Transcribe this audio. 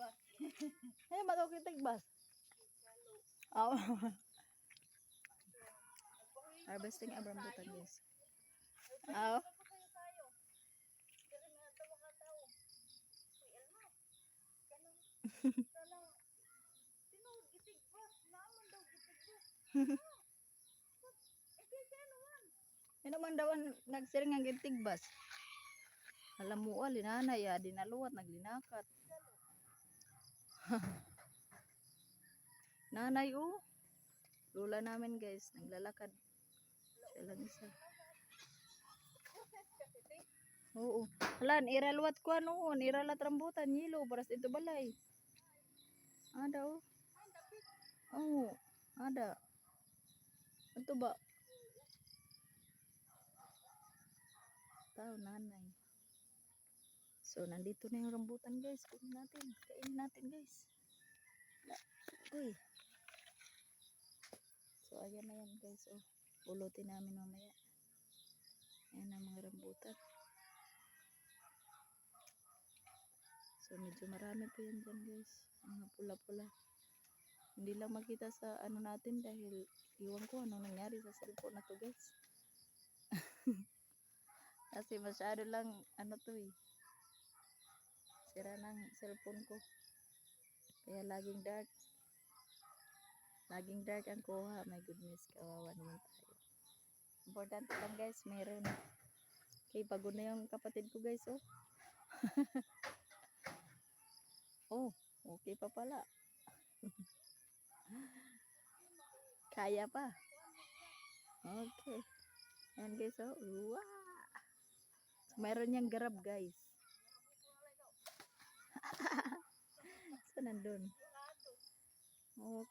tigbas. Ay, matukitig bas. Oh. Harvesting ang rambutan, guys. Oh. Tao. Uy, alma. Kanang, kanang, tinuod gitigbas. Naman daw. Eh, nagsiring ang gintigbas. Alam mo, ah, linanay, ah, dinaluwat, naglinakat. Nanay, oh. Lula namin, guys, naglalakad. Siya lang isa. Oo. Hala, iraluwat ko ano, iralat rambutan, yelo, paras ito balay. Ada, oh. Oo, ada. Ito ba? Tao, nanay. So, nandito na yung rambutan, guys. Kunin natin. Kainin natin, guys. Uy. So, ayan na yan, guys. Oh, pulutin namin mamaya. Ayan ang mga rambutan. So, medyo marami po yan dyan, guys. Mga pula-pula. Hindi lang makita sa ano natin dahil iwan ko anong nangyari sa cellphone na to, guys. Kasi masyado lang, ano to eh. Sira ng cellphone ko. Kaya laging dark. Laging dark ang kuha. My goodness, kawawa naman tayo. Importante lang guys, meron. Okay, pagod na yung kapatid ko guys, oh. oh, okay pa pala. Kaya pa. Okay. Ayan guys, oh. Wow. Meron niyang garab guys. Nandun. Okay.